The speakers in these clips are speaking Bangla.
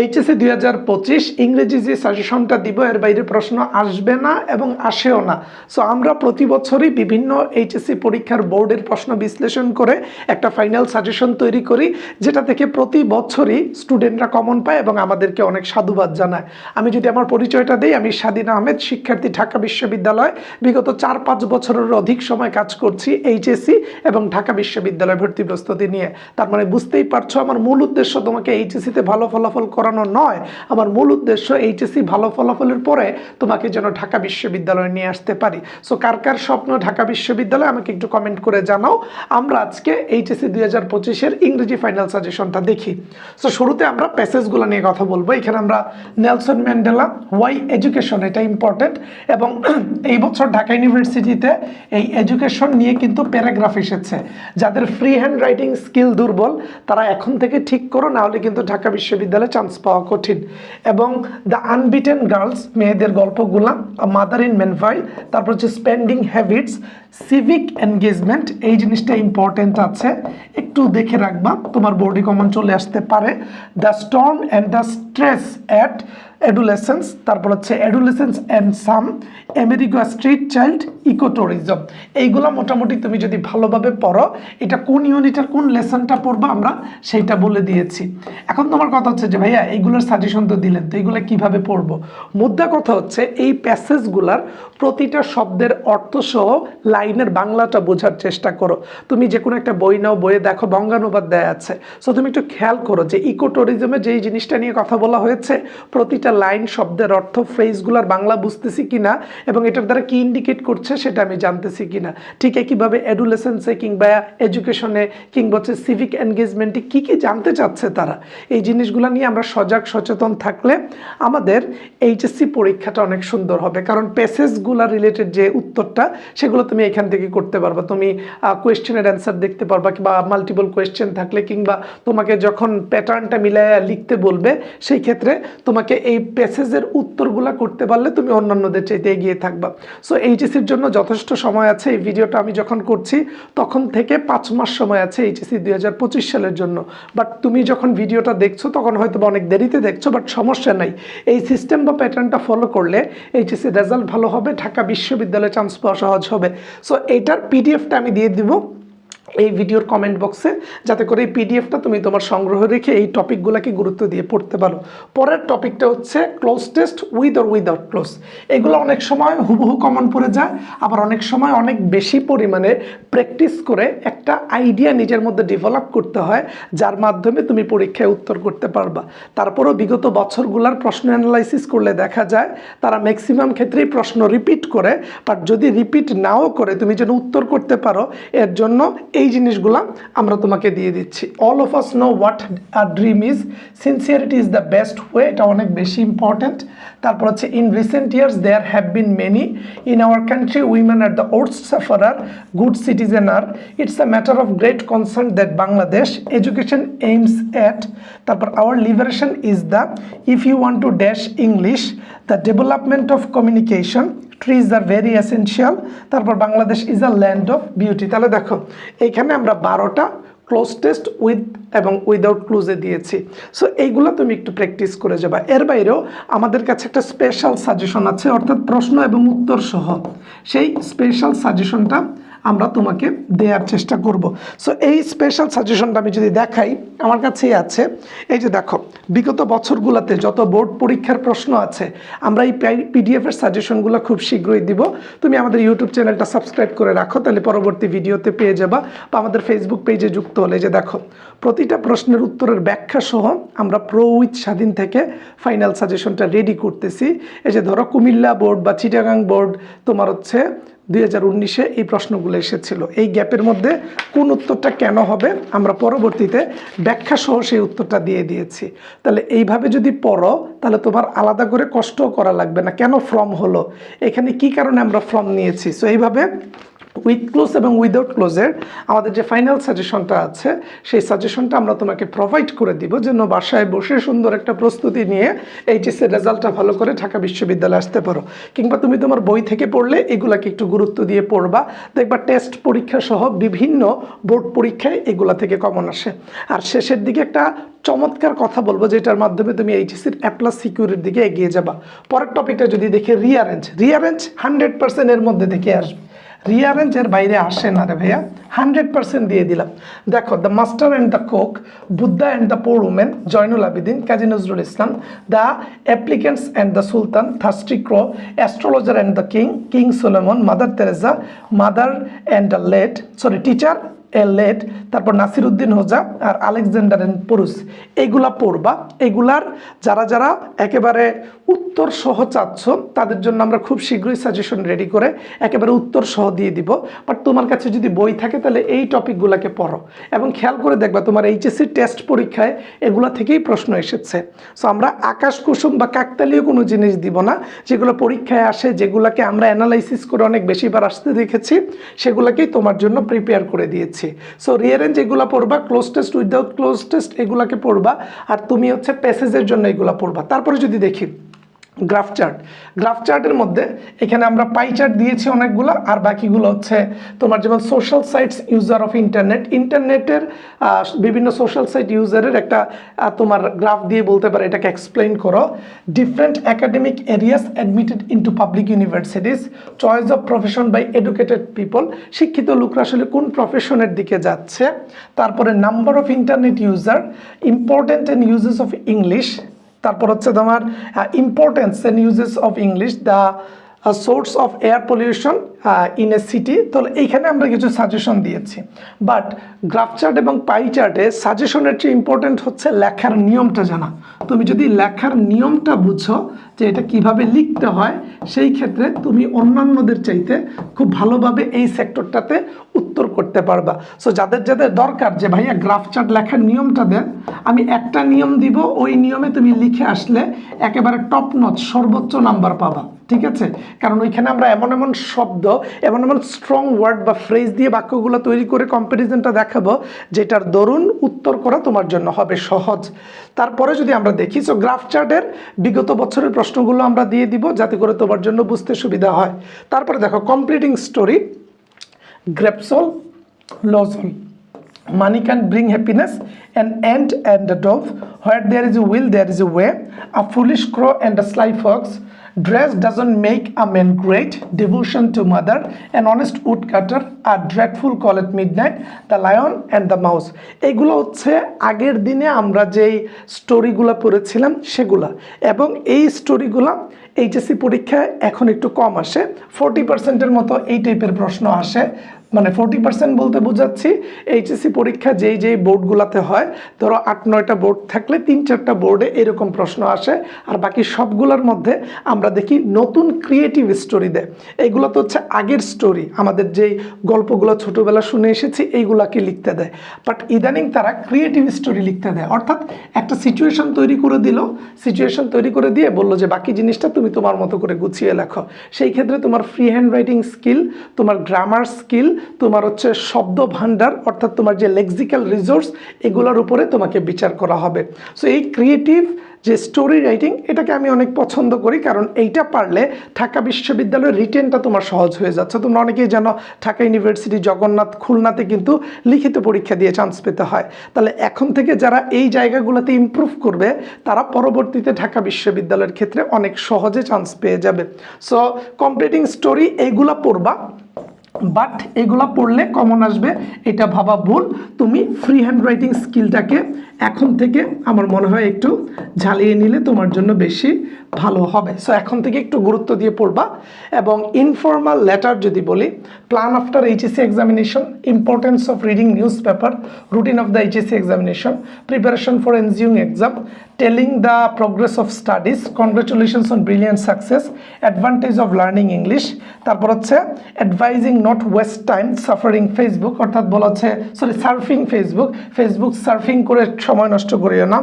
এইচএসসি দুই হাজার পঁচিশ ইংরেজি যে সাজেশনটা দিব, এর বাইরে প্রশ্ন আসবে না এবং আসেও না। সো আমরা প্রতি বছরই বিভিন্ন এইচএসসি পরীক্ষার বোর্ডের প্রশ্ন বিশ্লেষণ করে একটা ফাইনাল সাজেশন তৈরি করি, যেটা থেকে প্রতি বছরই স্টুডেন্টরা কমন পায় এবং আমাদেরকে অনেক সাধুবাদ জানায়। আমি যদি আমার পরিচয়টা দিই, আমি স্বাধীন আহমেদ, শিক্ষার্থী, ঢাকা বিশ্ববিদ্যালয়। বিগত চার পাঁচ বছরের অধিক সময় কাজ করছি এইচএসসি এবং ঢাকা বিশ্ববিদ্যালয় ভর্তি প্রস্তুতি নিয়ে। তার মানে বুঝতেই পারছ, আমার মূল উদ্দেশ্য তোমাকে এইচএসসিতে ভালো ফলাফল করানো নয়, আমার মূল উদ্দেশ্য এইচএসসি ভালো ফলাফলের পরে তোমাকে যেন ঢাকা বিশ্ববিদ্যালয়ে নিয়ে আসতে পারি। সো কার কার স্বপ্ন ঢাকা বিশ্ববিদ্যালয় আমাকে একটু কমেন্ট করে জানাও। আমরা আজকে এইচএসসি দুই হাজার পঁচিশের ইংরেজি ফাইনাল সাজেশনটা দেখি। সো শুরুতে আমরা প্যাসেজগুলো নিয়ে কথা বলব। এখানে আমরা নেলসন ম্যান্ডেলা ওয়াই এডুকেশন এটা ইম্পর্টেন্ট এবং এই বছর ঢাকা ইউনিভার্সিটিতে এই এডুকেশন নিয়ে কিন্তু প্যারাগ্রাফ এসেছে। যাদের ফ্রি হ্যান্ড রাইটিং স্কিল দুর্বল, তারা এখন থেকে ঠিক করো না হলে কিন্তু ঢাকা বিশ্ববিদ্যালয়ে চান্স পাওয়া কঠিন। এবং দ্য আনবিটেন গার্লস মেয়েদের গল্পগুলা মাদার ইন মেনভাইল তারপর হচ্ছে স্পেন্ডিং হ্যাবিটস সিভিক এনগেজমেন্ট এই জিনিসটা ইম্পর্টেন্ট আছে। একটু দেখে রাখবা, তোমার বোর্ডে কমন চলে আসতে পারে। The storm and the stress at adolescence তারপর হচ্ছে adolescence and some America street child ecotourism এইগুলো মোটামুটি তুমি যদি ভালোভাবে পড়ো, এটা কোন ইউনিটের কোন লেসনটা পড়ব আমরা সেইটা বলে দিয়েছি। এখন তোমার কথা হচ্ছে যে ভাইয়া, এইগুলোর সাজেশন তো দিলেন, তো এইগুলো কীভাবে পড়ব? মুদ্রা কথা হচ্ছে এই প্যাসেজগুলার প্রতিটা শব্দের অর্থ সহ লাইনের বাংলাটা বোঝার চেষ্টা করো। তুমি যে কোনো একটা বই নাও, বইয়ে দেখো, বঙ্গানুবাদ দেয়া আছে। সো তুমি একটু খেয়াল করো যে ইকো ট্যুরিজমে যেই জিনিসটা নিয়ে কথা বলা হয়েছে, প্রতিটা লাইন শব্দের অর্থ ফ্রেজগুলোর বাংলা বুঝতেছি কিনা এবং এটার দ্বারা কি ইন্ডিকেট করছে সেটা আমি জানতেছি কিনা। ঠিক একইভাবে এডুলেসেন্সে কিংবা এডুকেশনে কিংবা হচ্ছে সিভিক এনগেজমেন্টে কী কী জানতে চাচ্ছে তারা? এই জিনিসগুলো নিয়ে আমরা সজাগ, সচেতন থাকলে আমাদের এইচএসসি পরীক্ষাটা অনেক সুন্দর হবে। কারণ প্যাসেজগুলো রিলেটেড যে উত্তরটা, সেগুলো তুমি এখান থেকে করতে পারবা। তুমি কোয়েশ্চেনের অ্যান্সার দেখতে পারবা কিংবা মাল্টিপল কোয়েশ্চেন থাকলে কিংবা তোমাকে যখন প্যাটার্নটা মিলাইয়া লিখতে বলবে, সেই ক্ষেত্রে তোমাকে এই প্যাসেজের উত্তরগুলো করতে পারলে তুমি অন্যান্যদের চাইতে এগিয়ে থাকবা। সো এইচএসির জন্য যথেষ্ট সময় আছে এই ভিডিওটা আমি যখন করছি, তখন থেকে পাঁচ মাস সময় আছে এইচএসি দুই হাজার পঁচিশ সালের জন্য। বাট তুমি যখন ভিডিওটা দেখছ, তখন হয়তো অনেক দেরিতে দেখছ বাট সমস্যা নাই। এই সিস্টেম বা প্যাটার্নটা ফলো করলে এইচএসি রেজাল্ট ভালো হবে, ঢাকা বিশ্ববিদ্যালয়ে চান্স পাওয়া সহজ হবে। সো এইটার পিডিএফটা আমি দিয়ে দিব। এই ভিডিওর কমেন্ট বক্সে যাতে করে এই পিডিএফটা তুমি তোমার সংগ্রহ রেখে এই টপিকগুলোকে গুরুত্ব দিয়ে পড়তে পারো। পরের টপিকটা হচ্ছে cloze test with or without cloze এগুলো অনেক সময় হুবহু কমন পড়ে যায়, আবার অনেক সময় অনেক বেশি পরিমাণে প্র্যাকটিস করে একটা আইডিয়া নিজের মধ্যে ডেভেলপ করতে হয়, যার মাধ্যমে তুমি পরীক্ষায় উত্তর করতে পারবা। তারপরও বিগত বছরগুলোর প্রশ্ন অ্যানালাইসিস করলে দেখা যায়, তারা ম্যাক্সিমাম ক্ষেত্রেই প্রশ্ন রিপিট করে বাট যদি রিপিট নাও করে তুমি যেন উত্তর করতে পারো, এর জন্য এই জিনিসগুলো আমরা তোমাকে দিয়ে দিচ্ছি। All of us know what our dream is sincerity is the best way এটা অনেক বেশি ইম্পর্ট্যান্ট তারপর হচ্ছে in recent years there have been many in our country women are the worst sufferer good citizen R it's a matter of great concern that Bangladesh education aims at তারপর our liberation is the if you want to dash English the development of communication trees are very essential তারপর Bangladesh is a land of beauty তাহলে দেখো, এখানে আমরা বারোটা ক্লোজ টেস্ট উইথ এবং উইদাউট ক্লোজে দিয়েছি। সো এইগুলো তুমি একটু প্র্যাকটিস করে যাবা। এর বাইরেও আমাদের কাছে একটা স্পেশাল সাজেশন আছে, অর্থাৎ প্রশ্ন এবং উত্তর সহ। সেই স্পেশাল সাজেশনটা আমরা তোমাকে দেওয়ার চেষ্টা করব। সো এই স্পেশাল সাজেশনটা আমি যদি দেখাই, আমার কাছেই আছে। এই যে দেখো, বিগত বছরগুলোতে যত বোর্ড পরীক্ষার প্রশ্ন আছে, আমরা এই পিডিএফের সাজেশনগুলো খুব শীঘ্রই দিব। তুমি আমাদের ইউটিউব চ্যানেলটা সাবস্ক্রাইব করে রাখো, তাহলে পরবর্তী ভিডিওতে পেয়ে যাবা বা আমাদের ফেসবুক পেজে যুক্ত হলে। যে দেখো, প্রতিটা প্রশ্নের উত্তরের ব্যাখ্যা সহ আমরা প্রো উইথ স্বাধীন থেকে ফাইনাল সাজেশনটা রেডি করতেছি। এই যে ধরো, কুমিল্লা বোর্ড বা চিটাগাং বোর্ড তোমার হচ্ছে উনিশে এই প্রশ্নগুলো এসেছিল। এই গ্যাপের মধ্যে কোন উত্তরটা কেন হবে আমরা পরবর্তীতে ব্যাখ্যা সহ সেই উত্তরটা দিয়ে দিয়েছি। তাহলে এইভাবে যদি পড়ো, তাহলে তোমার আলাদা করে কষ্ট করা লাগবে না। কেন ফর্ম হলো? এখানে কি কারণে আমরা ফর্ম নিয়েছি? সো এইভাবে উইথ ক্লোজ এবং উইদাউট ক্লোজের আমাদের যে ফাইনাল সাজেশনটা আছে, সেই সাজেশনটা আমরা তোমাকে প্রোভাইড করে দিব যেন বাসায় বসে সুন্দর একটা প্রস্তুতি নিয়ে এইচএসের রেজাল্টটা ভালো করে ঢাকা বিশ্ববিদ্যালয়ে আসতে পারো। কিংবা তুমি তোমার বই থেকে পড়লে এগুলাকে একটু গুরুত্ব দিয়ে পড়বা। দেখবা টেস্ট পরীক্ষা সহ বিভিন্ন বোর্ড পরীক্ষায় এগুলা থেকে কমন আসে। আর শেষের দিকে একটা চমৎকার কথা বলব, যেটার মাধ্যমে তুমি এইচএসির অ্যাপ্লাস সিকিউরিটির দিকে এগিয়ে যাবা। পরের টপিকটা যদি দেখি রিয়ারেঞ্জ রিয়ারেঞ্জ হান্ড্রেড পার্সেন্টের মধ্যে থেকে আসবে। রিয়ারেঞ্জের বাইরে আসে না রে ভাইয়া। হান্ড্রেড পার্সেন্ট দিয়ে দিলাম। দেখো the master and the cock Buddha and the poor women Zainul Abedin Kazi Nazrul Islam the applicants and the sultan thirsty crow astrologer and the king king Solomon mother Teresa mother and the late sorry teacher a late তারপর নাসিরুদ্দিন হোজা আর আলেকজান্ডার এন্ড পুরুষ। এইগুলা পড়বা। এগুলার যারা যারা একেবারে উত্তর সহ চাচ্ছ, তাদের জন্য আমরা খুব শীঘ্রই সাজেশন রেডি করে একেবারে উত্তর সহ দিয়ে দিব। বাট তোমার কাছে যদি বই থাকে, তাহলে এই টপিকগুলোকে পড়ো। এবং খেয়াল করে দেখবা, তোমার এইচএসসি টেস্ট পরীক্ষায় এগুলা থেকেই প্রশ্ন এসেছে। সো আমরা আকাশ কুসুম বা কাকতালীয় কোনো জিনিস দিব না। যেগুলো পরীক্ষায় আসে, যেগুলোকে আমরা অ্যানালাইসিস করে অনেক বেশিবার আসতে দেখেছি, সেগুলোকেই তোমার জন্য প্রিপেয়ার করে দিয়েছি। সো রিয়ারেঞ্জ এগুলো পড়বা cloze test without cloze test এগুলাকে পড়বা, আর তুমি হচ্ছে প্যাসেজের জন্য এগুলো পড়বা। তারপরে যদি দেখি গ্রাফ চার্ট গ্রাফ চার্টের মধ্যে এখানে আমরা পাই চার্ট দিয়েছি অনেকগুলো, আর বাকিগুলো হচ্ছে তোমার যেমন social sites user of internet ইন্টারনেটের বিভিন্ন সোশ্যাল সাইট ইউজারের একটা তোমার গ্রাফ দিয়ে বলতে পারে, এটাকে এক্সপ্লেইন করো। Different academic areas admitted into public universities choice of profession by educated people শিক্ষিত লোকরা আসলে কোন প্রফেশনের দিকে যাচ্ছে? তারপরে number of internet user important and uses of English তারপর হচ্ছে তোমার importance and uses of English the source of air pollution in a city তো এইখানে আমরা কিছু সাজেশন দিয়েছি। বাট গ্রাফ চার্ট এবং পাই চার্টে সাজেশনের চেয়ে ইম্পর্টেন্ট হচ্ছে লেখার নিয়মটা জানা। তুমি যদি লেখার নিয়মটা বুঝো যে এটা কীভাবে লিখতে হয়, সেই ক্ষেত্রে তুমি অন্যান্যদের চাইতে খুব ভালোভাবে এই সেক্টরটাতে উত্তর করতে পারবা। সো যাদের যাদের দরকার যে ভাইয়া গ্রাফ চার্ট লেখার নিয়মটা দেন, আমি একটা নিয়ম দিব, ওই নিয়মে তুমি লিখে আসলে একেবারে টপ নচ সর্বোচ্চ নাম্বার পাবা। ঠিক আছে? কারণ ওইখানে আমরা এমন এমন শব্দ এমন এমন স্ট্রং ওয়ার্ড বা ফ্রেজ দিয়ে বাক্যগুলো তৈরি করে কম্প্যারিজনটা দেখাবো যেটার দরুন উত্তর করা তোমার জন্য হবে সহজ তারপরে যদি আমরা দেখি সো গ্রাফ চার্টের বিগত বছরের প্রশ্নগুলো আমরা দিয়ে দিব যাতে করে তোমার জন্য বুঝতে সুবিধা হয় তারপরে দেখো কমপ্লিটিং স্টোরি গ্রেপসল লজল Money can bring happiness, an ant and a dove. There is a will, there is a way. A foolish crow and a sly fox. Dress doesn't make a man great. Devotion to mother. An honest woodcutter. A dreadful call at midnight. The lion and the mouse. এগুলো হচ্ছে আগের দিনে আমরা যেই স্টোরিগুলো পড়েছিলাম সেগুলা এবং এই স্টোরিগুলো এইচএসসি পরীক্ষায় এখন একটু কম আসে। ফোরটি পার্সেন্টের মতো এই টাইপের প্রশ্ন আসে। মানে ফোরটি পার্সেন্ট বলতে বোঝাচ্ছি এইচএসসি পরীক্ষা যেই যেই বোর্ডগুলোতে হয়, ধরো আট, নয়টা বোর্ড থাকলে তিন, চারটা বোর্ডে এরকম প্রশ্ন আসে। আর বাকি সবগুলোর মধ্যে আমরা দেখি নতুন ক্রিয়েটিভ স্টোরি দেয়। এইগুলো তো হচ্ছে আগের স্টোরি আমাদের যেই গল্পগুলো ছোটোবেলা শুনে এসেছি, এইগুলাকে লিখতে দেয়। বাট ইদানিং তারা ক্রিয়েটিভ স্টোরি লিখতে দেয়। অর্থাৎ একটা সিচুয়েশন তৈরি করে দিল। সিচুয়েশন তৈরি করে দিয়ে বলল যে বাকি জিনিসটা তুমি তোমার মতো করে গুছিয়ে লেখো। সেই ক্ষেত্রে তোমার ফ্রি হ্যান্ড রাইটিং স্কিল তোমার গ্রামার স্কিল তোমার হচ্ছে শব্দ ভাণ্ডার অর্থাৎ তোমার যে লেক্সিক্যাল রিসোর্স এগুলোর উপরে তোমাকে বিচার করা হবে। সো এই ক্রিয়েটিভ যে স্টোরি রাইটিং এটাকে আমি অনেক পছন্দ করি, কারণ এইটা পারলে ঢাকা বিশ্ববিদ্যালয়ের রিটেনটা তোমার সহজ হয়ে যাচ্ছে। তোমরা অনেকেই জানো, ঢাকা ইউনিভার্সিটি জগন্নাথ খুলনাতে কিন্তু লিখিত পরীক্ষা দিয়ে চান্স পেতে হয়। তাহলে এখন থেকে যারা এই জায়গাগুলোতে ইমপ্রুভ করবে, তারা পরবর্তীতে ঢাকা বিশ্ববিদ্যালয়ের ক্ষেত্রে অনেক সহজে চান্স পেয়ে যাবে। সো কমপ্লিটিং স্টোরি এইগুলা পড়বা বাট এগুলা পড়লে কমন আসবে, এটা ভাবা ভুল। তুমি ফ্রি হ্যান্ড রাইটিং স্কিলটাকে এখন থেকে আমার মনে হয় একটু ঝালিয়ে নিলে তোমার জন্য বেশি ভালো হবে। সো এখন থেকে একটু গুরুত্ব দিয়ে পড়বা এবং ইনফর্মাল লেটার যদি বলি plan after HSC examination importance of reading news paper routine of the HSC examination preparation for ensuing exam telling the progress of studies congratulations on brilliant success advantage of learning English তারপর হচ্ছে advising not waste time suffering Facebook অর্থাৎ বলা হচ্ছে sorry surfing Facebook Facebook surfing করে সময় নষ্ট করিও না।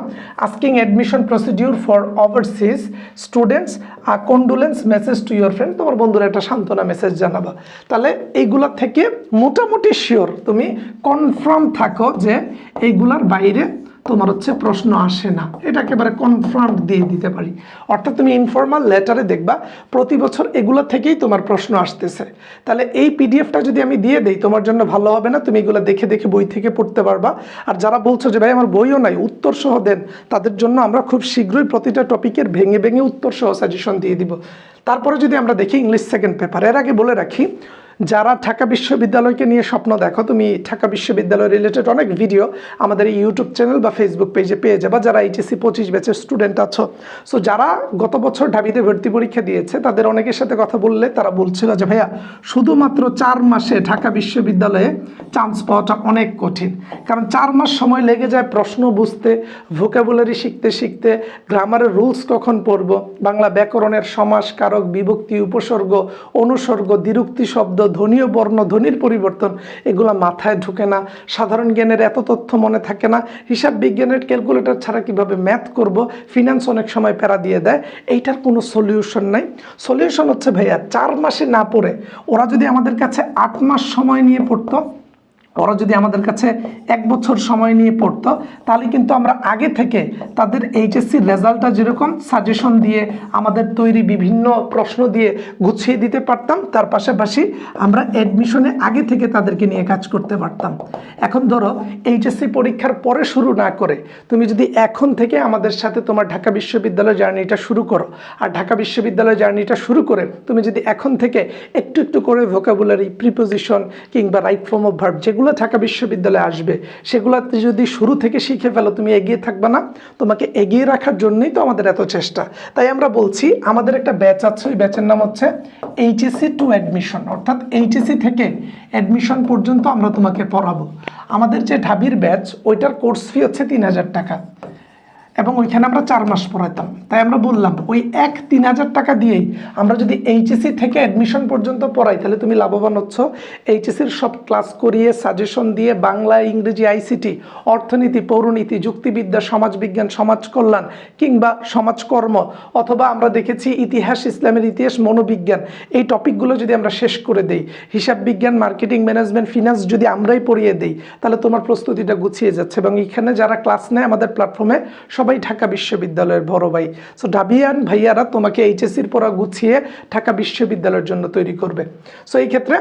Asking admission procedure for overseas students R condolence message to your friend তোমার বন্ধুরা একটা সান্ত্বনা মেসেজ জানাবা। তাহলে এইগুলা থেকে মোটামুটি শিওর তুমি কনফার্ম থাকো যে এইগুলার বাইরে তোমার হচ্ছে প্রশ্ন আসে না। এটা একেবারে কনফার্ম দিয়ে দিতে পারি। অর্থাৎ তুমি ইনফর্মাল লেটারে দেখবা, প্রতি বছর এগুলো থেকেই তোমার প্রশ্ন আসতেছে। তাহলে এই পিডিএফটা যদি আমি দিয়ে দেই, তোমার জন্য ভালো হবে না, তুমি এগুলো দেখে দেখে বই থেকে পড়তে পারবা। আর যারা বলছো যে, ভাই, আমার বইও নাই উত্তর সহ দেন, তাদের জন্য আমরা খুব শীঘ্রই প্রতিটা টপিকের ভেঙে ভেঙে উত্তর সহ সাজেশন দিয়ে দিব। তারপরে যদি আমরা দেখি ইংলিশ সেকেন্ড পেপার এর আগে বলে রাখি যারা ঢাকা বিশ্ববিদ্যালয়কে নিয়ে স্বপ্ন দেখো, তুমি ঢাকা বিশ্ববিদ্যালয় রিলেটেড অনেক ভিডিও আমাদের ইউটিউব চ্যানেল বা ফেসবুক পেজে পেয়ে যাবা, যারা এইচএসসি পঁচিশ ব্যাচের স্টুডেন্ট আছো। সো যারা গত বছর ঢাবিতে ভর্তি পরীক্ষা দিয়েছে, তাদের অনেকের সাথে কথা বললে তারা বলছিল যে, ভাইয়া, শুধুমাত্র চার মাসে ঢাকা বিশ্ববিদ্যালয়ে চান্স পাওয়াটা অনেক কঠিন। কারণ চার মাস সময় লেগে যায় প্রশ্ন বুঝতে ভোকাবুলারি শিখতে শিখতে গ্রামারের রুলস কখন পড়ব, বাংলা ব্যাকরণের সমাস কারক, বিভক্তি, উপসর্গ, অনুসর্গ, দ্বিরুক্তি শব্দ ধ্বনীয় বর্ণ ধ্বনির পরিবর্তন, এগুলো মাথায় ঢুকে না। সাধারণ জ্ঞানের এত তথ্য মনে থাকে না। হিসাব বিজ্ঞানের ক্যালকুলেটর ছাড়া কীভাবে ম্যাথ করব? ফিনান্স অনেক সময় প্যারা দিয়ে দেয়। এইটার কোনো সলিউশন নাই। সলিউশন হচ্ছে, ভাইয়া, চার মাসে না পড়ে। ওরা যদি আমাদের কাছে আট মাস সময় নিয়ে পড়তো ওরা যদি আমাদের কাছে এক বছর সময় নিয়ে পড়তো, তাহলে কিন্তু আমরা আগে থেকে তাদের এইচএসসির রেজাল্টটা যেরকম সাজেশন দিয়ে আমাদের তৈরি বিভিন্ন প্রশ্ন দিয়ে গুছিয়ে দিতে পারতাম, তার পাশাপাশি আমরা অ্যাডমিশনে আগে থেকে তাদেরকে নিয়ে কাজ করতে পারতাম। এখন ধরো এইচএসসি পরীক্ষার পরে শুরু না করে, তুমি যদি এখন থেকে আমাদের সাথে তোমার ঢাকা বিশ্ববিদ্যালয় জার্নিটা শুরু করো, আর ঢাকা বিশ্ববিদ্যালয় জার্নিটা শুরু করে তুমি যদি এখন থেকে একটু একটু করে ভোকাবুলারি প্রিপোজিশন কিংবা রাইট ফর্ম অফ ভার্ব যেগুলো ঢাকা বিশ্ববিদ্যালয়ে আসবে, সেগুলোতে যদি শুরু থেকে শিখে ফেলো, তুমি এগিয়ে থাকবে না। তোমাকে এগিয়ে রাখার জন্যই তো আমাদের এত চেষ্টা। তাই আমরা বলছি, আমাদের একটা ব্যাচ আছে, ওই ব্যাচের নাম হচ্ছে এইচএসসি টু অ্যাডমিশন অর্থাৎ এইচএসসি থেকে অ্যাডমিশন পর্যন্ত আমরা তোমাকে পড়াবো। আমাদের যে ঢাবির ব্যাচ, ওইটার কোর্স ফি হচ্ছে তিন হাজার টাকা। এবং ওইখানে আমরা চার মাস পড়াইতাম। তাই আমরা বললাম, ওই এক তিন হাজার টাকা দিয়েই আমরা যদি এইচএসসি থেকে অ্যাডমিশন পর্যন্ত পড়াই, তাহলে তুমি লাভবান হচ্ছ। এইচএসির সব ক্লাস করিয়ে সাজেশন দিয়ে বাংলা, ইংরেজি আইসিটি অর্থনীতি, পৌরনীতি, যুক্তিবিদ্যা, সমাজবিজ্ঞান সমাজ কল্যাণ কিংবা সমাজকর্ম অথবা আমরা দেখেছি ইতিহাস, ইসলামের ইতিহাস, মনোবিজ্ঞান, এই টপিকগুলো যদি আমরা শেষ করে দেই, হিসাব বিজ্ঞান মার্কেটিং ম্যানেজমেন্ট ফিনান্স যদি আমরাই পড়িয়ে দেই, তাহলে তোমার প্রস্তুতিটা গুছিয়ে যাচ্ছে। এবং এখানে যারা ক্লাস নেয় আমাদের প্ল্যাটফর্মে সবাই ঢাকা বিশ্ববিদ্যালয়ের বড় ভাই। সো ডাবিয়ান ভাইয়ারা তোমাকে এইচএসির পড়া গুছিয়ে ঢাকা বিশ্ববিদ্যালয়ের জন্য তৈরি করবে। সো এই ক্ষেত্রে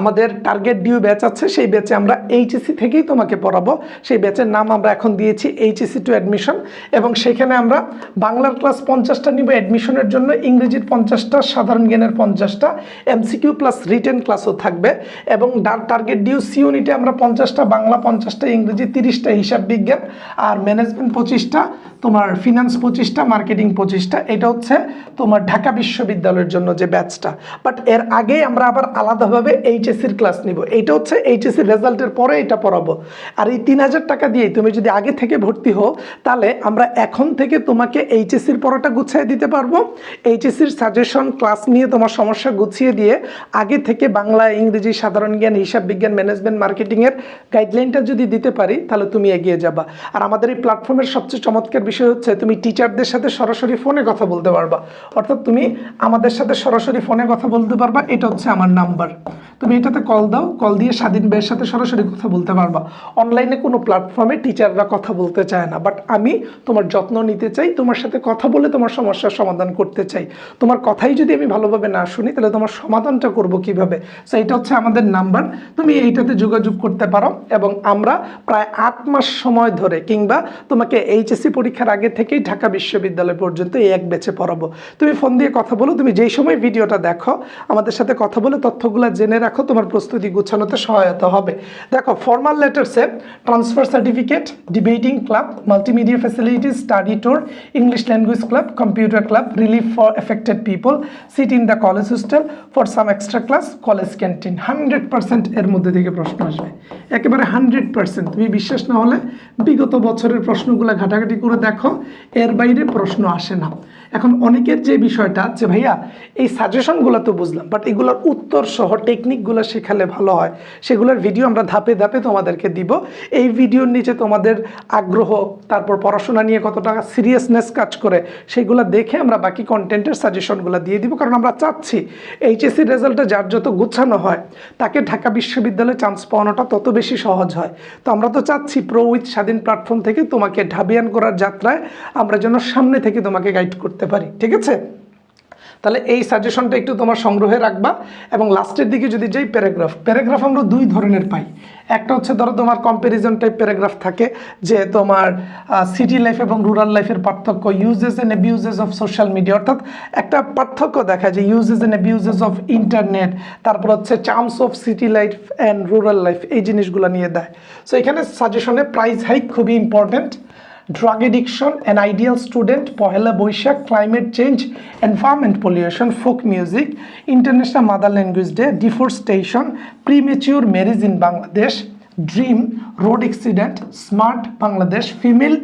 আমাদের টার্গেট ডিউ ব্যাচ আছে, সেই ব্যাচে আমরা এইচএসসি থেকেই তোমাকে পড়াবো। সেই ব্যাচের নাম আমরা এখন দিয়েছি এইচএসসি টু অ্যাডমিশন এবং সেখানে আমরা বাংলার ক্লাস পঞ্চাশটা নিব অ্যাডমিশনের জন্য ইংরেজির পঞ্চাশটা, সাধারণ জ্ঞানের পঞ্চাশটা এমসিকিউ প্লাস রিটেন ক্লাসও থাকবে এবং টার্গেট ডিউ সি ইউনিটে আমরা পঞ্চাশটা, বাংলা পঞ্চাশটা, ইংরেজি তিরিশটা, হিসাব বিজ্ঞান আর ম্যানেজমেন্ট পঁচিশটা, তোমার ফিনান্স পঁচিশটা মার্কেটিং পঁচিশটা, এটা হচ্ছে তোমার ঢাকা বিশ্ববিদ্যালয়ের জন্য যে ব্যাচটা বাট এর আগে আমরা আবার আলাদাভাবে এইচএসসির ক্লাস নিব। এইটা হচ্ছে এইচএসসির রেজাল্টের পরে এটা পড়াবো। আর এই তিন হাজার টাকা দিয়ে তুমি যদি আগে থেকে ভর্তি হও, তাহলে আমরা এখন থেকে তোমাকে এইচএসসির পড়াটা গুছিয়ে দিতে পারব। এইচএসসির সাজেশন ক্লাস নিয়ে তোমার সমস্যা গুছিয়ে দিয়ে আগে থেকে বাংলা, ইংরেজি, সাধারণ জ্ঞান, হিসাব বিজ্ঞান ম্যানেজমেন্ট মার্কেটিংয়ের গাইডলাইনটা যদি দিতে পারি, তাহলে তুমি এগিয়ে যাবা। আর আমাদের এই প্ল্যাটফর্মের সবচেয়ে চমৎকার বিষয় হচ্ছে, তুমি টিচারদের সাথে সরাসরি ফোনে কথা বলতে পারবা। অর্থাৎ তুমি আমাদের সাথে সরাসরি ফোনে কথা বলতে পারবা, এটা হচ্ছে আমার নাম্বার তুমি এটাতে কল দাও কল দিয়ে স্বাধীন ভাইয়ের সাথে সরাসরি কথা বলতে পারবা। অনলাইনে কোনো প্ল্যাটফর্মে টিচাররা কথা বলতে চায় না বাট আমি তোমার যত্ন নিতে চাই, তোমার সাথে কথা বলে তোমার সমস্যার সমাধান করতে চাই। তোমার কথাই যদি আমি ভালোভাবে না শুনি, তাহলে তোমার সমাধানটা করব কীভাবে? সো এটা হচ্ছে আমাদের নাম্বার তুমি এইটাতে যোগাযোগ করতে পারো, এবং আমরা প্রায় আট মাস সময় ধরে, কিংবা তোমাকে এইচএসসি পরীক্ষার আগে থেকেই ঢাকা বিশ্ববিদ্যালয় পর্যন্ত এই এক বেচে পড়াবো। তুমি ফোন দিয়ে কথা বলো, তুমি যেই সময় ভিডিওটা দেখো, আমাদের সাথে কথা বলে তথ্যগুলো জেনে রাখো তোমার প্রস্তুতি গুছানোতে সহায়তা হবে। দেখো formal লেটারসে transfer certificate debating club multimedia facilities study tour English language club computer club relief for affected people seat in the college hostel for some extra class college canteen hundred percent এর মধ্যে থেকে প্রশ্ন আসবে। একেবারে হান্ড্রেড পার্সেন্ট তুমি বিশ্বাস না হলে বিগত বছরের প্রশ্নগুলো ঘাটাঘাটি করে দেখো, এর বাইরে প্রশ্ন আসে না। এখন অনেকের যে বিষয়টা যে ভাইয়া, এই সাজেশনগুলো তো বুঝলাম বাট এগুলোর উত্তর সহ টেকনিকগুলো শেখালে ভালো হয়। সেগুলোর ভিডিও আমরা ধাপে ধাপে তোমাদেরকে দিব। এই ভিডিওর নিচে তোমাদের আগ্রহ, তারপর পড়াশোনা নিয়ে কতটা সিরিয়াসনেস কাজ করে, সেগুলো দেখে আমরা বাকি কন্টেন্টের সাজেশনগুলো দিয়ে দিব, কারণ আমরা চাচ্ছি এইচএসসি রেজাল্টে যার যত গুছানো হয়, তাকে ঢাকা বিশ্ববিদ্যালয়ে চান্স পাওয়ানোটা তত বেশি সহজ হয়। তো আমরা তো চাচ্ছি প্রো উইথ স্বাধীন প্ল্যাটফর্ম থেকে তোমাকে ঢাবিয়ান করার যাত্রায় আমরা যেন সামনে থেকে তোমাকে গাইড করতে পারি, ঠিক আছে? তাহলে এই সাজেশনটা একটু তোমার সংগ্রহে রাখবা এবং লাস্টের দিকে যদি যাই প্যারাগ্রাফ প্যারাগ্রাফ আমরা দুই ধরনের পাই। একটা হচ্ছে ধরো তোমার কম্প্যারিজন টাইপ প্যারাগ্রাফ থাকে যে তোমার সিটি লাইফ এবং রুরাল লাইফের পার্থক্য uses and abuses of social media অর্থাৎ একটা পার্থক্য দেখা যায় uses and abuses of internet তারপর হচ্ছে charms of city life and rural life এই জিনিসগুলো নিয়ে দেয়। সো এখানে সাজেশনে প্রাইস হাইক খুবই important drug addiction an ideal student Pohela Boishakh climate change environment pollution folk music international mother language day deforestation premature marriage in Bangladesh dream road accident smart Bangladesh female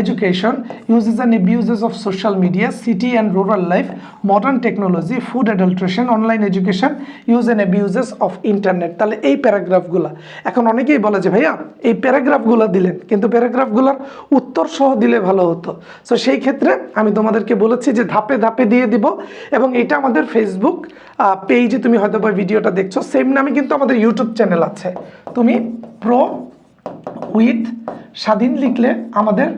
education uses and abuses of social media city and rural life modern technology food adulteration online education use and abuses of internet তাহলে এই প্যারাগ্রাফগুলো, এখন অনেকেই বলে যে ভাইয়া, এই প্যারাগ্রাফগুলো দিলেন, কিন্তু প্যারাগ্রাফগুলোর উত্তর সহ দিলে ভালো হতো। সো সেই ক্ষেত্রে আমি তোমাদেরকে বলেছি যে ধাপে ধাপে দিয়ে দিব, এবং এটা আমাদের ফেসবুক পেজে তুমি হয়তো বা ভিডিওটা দেখছ। সেম নামে কিন্তু আমাদের ইউটিউব চ্যানেল আছে। তুমি প্রো উইথ স্বাধীন লিখলে আমাদের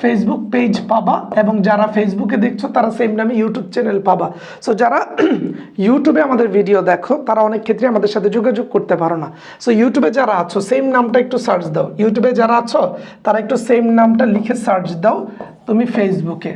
ফেসবুক পেজ পাবা এবং যারা ফেসবুকে দেখছ, তারা সেম নামে ইউটিউব চ্যানেল পাবা। সো যারা ইউটিউবে আমাদের ভিডিও দেখো, তারা অনেক ক্ষেত্রে আমাদের সাথে যোগাযোগ করতে পারো না। সো ইউটিউবে যারা আছো সেম নামটা একটু সার্চ দাও। ইউটিউবে যারা আছো, তারা একটু সেম নামটা লিখে সার্চ দাও তুমি ফেসবুকে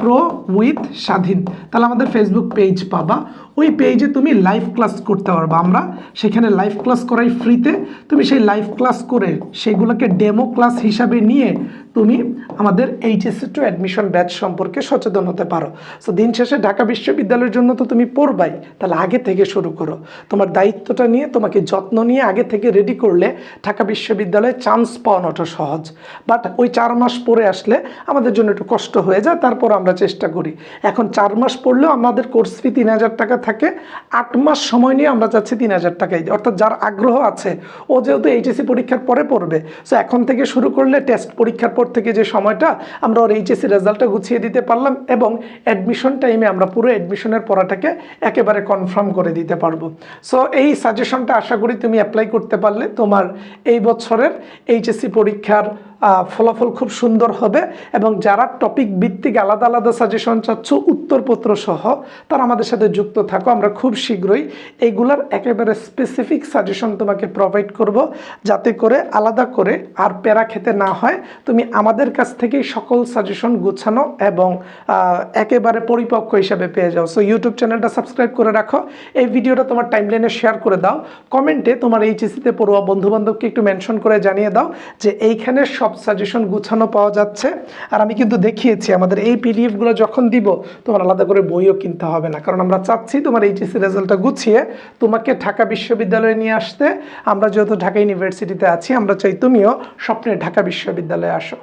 প্রো উইথ স্বাধীন তাহলে আমাদের ফেসবুক পেজ পাবা। ওই পেজে তুমি লাইভ ক্লাস করতে পারবা। আমরা সেখানে লাইভ ক্লাস করাই ফ্রিতে তুমি সেই লাইভ ক্লাস করে সেগুলোকে ডেমো ক্লাস হিসাবে নিয়ে তুমি আমাদের এইচএসসি টু অ্যাডমিশন ব্যাচ সম্পর্কে সচেতন হতে পারো। সো দিন শেষে ঢাকা বিশ্ববিদ্যালয়ের জন্য তো তুমি পড়বাই। তাহলে আগে থেকে শুরু করো। তোমার দায়িত্বটা নিয়ে, তোমাকে যত্ন নিয়ে আগে থেকে রেডি করলে ঢাকা বিশ্ববিদ্যালয়ে চান্স পাওয়ানোটা সহজ। বাট ওই চার মাস পরে আসলে আমাদের জন্য একটু কষ্ট হয়ে যায়। তারপর আমরা চেষ্টা করি। এখন চার মাস পড়লেও আমাদের কোর্স ফি তিন হাজার টাকা থাকে। আট মাস সময় নিয়ে আমরা চাচ্ছি তিন হাজার টাকাই অর্থাৎ যার আগ্রহ আছে ও যেহেতু এইচএসসি পরীক্ষার পরে পড়বে সো এখন থেকে শুরু করলে টেস্ট পরীক্ষার পর থেকে যে সময়টা আমরা ওর এইচএসসি রেজাল্টটা গুছিয়ে দিতে পারলাম এবং অ্যাডমিশন টাইমে আমরা পুরো অ্যাডমিশনের পড়াটাকে একেবারে কনফার্ম করে দিতে পারব। সো এই সাজেশনটা আশা করি তুমি অ্যাপ্লাই করতে পারলে তোমার এই বছরের এইচএসসি পরীক্ষার আহ, ফলাফল খুব সুন্দর হবে এবং যারা টপিক ভিত্তিক আলাদা আলাদা সাজেশন চাচ্ছ, উত্তরপত্র সহ তারা আমাদের সাথে যুক্ত থাকো। আমরা খুব শীঘ্রই এইগুলার একেবারে স্পেসিফিক সাজেশন তোমাকে প্রোভাইড করব। যাতে করে আলাদা করে আর প্যারা খেতে না হয়। তুমি আমাদের কাছ থেকেই সকল সাজেশন গুছানো এবং একেবারে পরিপক্ক হিসাবে পেয়ে যাও। সো ইউটিউব চ্যানেলটা সাবস্ক্রাইব করে রাখো। এই ভিডিওটা তোমার টাইমলাইনে শেয়ার করে দাও। কমেন্টে তোমার এইচএসিতে পড়ুয়া বন্ধুবান্ধবকে একটু মেনশন করে জানিয়ে দাও যে এইখানে সব সাজেশন গুছানো পাওয়া যাচ্ছে। আর আমি কিন্তু দেখিয়েছি, আমাদের এই পিডিএফগুলো যখন দিব, তোমার আলাদা করে বইও কিনতে হবে না। কারণ আমরা চাচ্ছি তোমার এইচএসসি রেজাল্টটা গুছিয়ে তোমাকে ঢাকা বিশ্ববিদ্যালয়ে নিয়ে আসতে। আমরা যেহেতু ঢাকা ইউনিভার্সিটিতে আছি, আমরা চাই তুমিও স্বপ্নের ঢাকা বিশ্ববিদ্যালয়ে আসো।